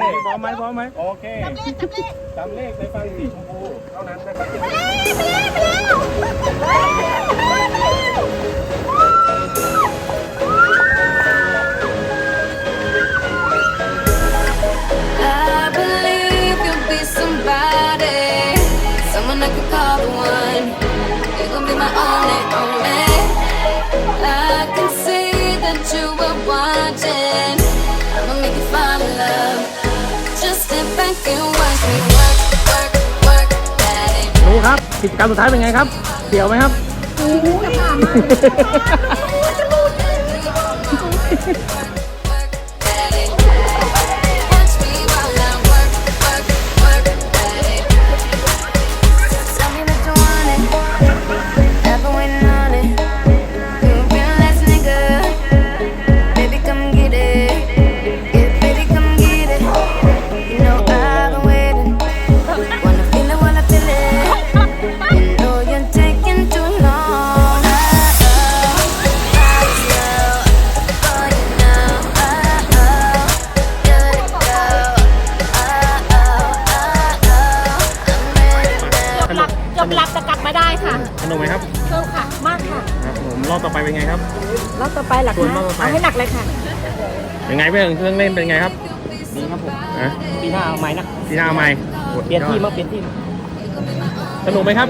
พร้อมไหมครับพร้อมไหมพร้อมไหมโอเคจำเลขในฟังสีชมพูเท่านั้นนะครับ I believe you'll be somebody, someone I could call the one. You're gonna be my only, only. ดูครับกิจกรรมสุดท้ายเป็นไงครับเดี่ยวไหมครับ Work นุกไหมครับสนุกค่ะ มากค่ะครับผมรอบต่อไปเป็นไงครับ รอบต่อไปหลักนะรอเอาให้หนักเลยค่ะ เป็นไงเพื่อนเครื่องเล่นเป็นไงครับนี่ครับผมนะปีหน้าเอาใหม่นะปีหน้าเอาใหม่เปลี่ยนที่มาเปลี่ยนที่สนุกไหมครับ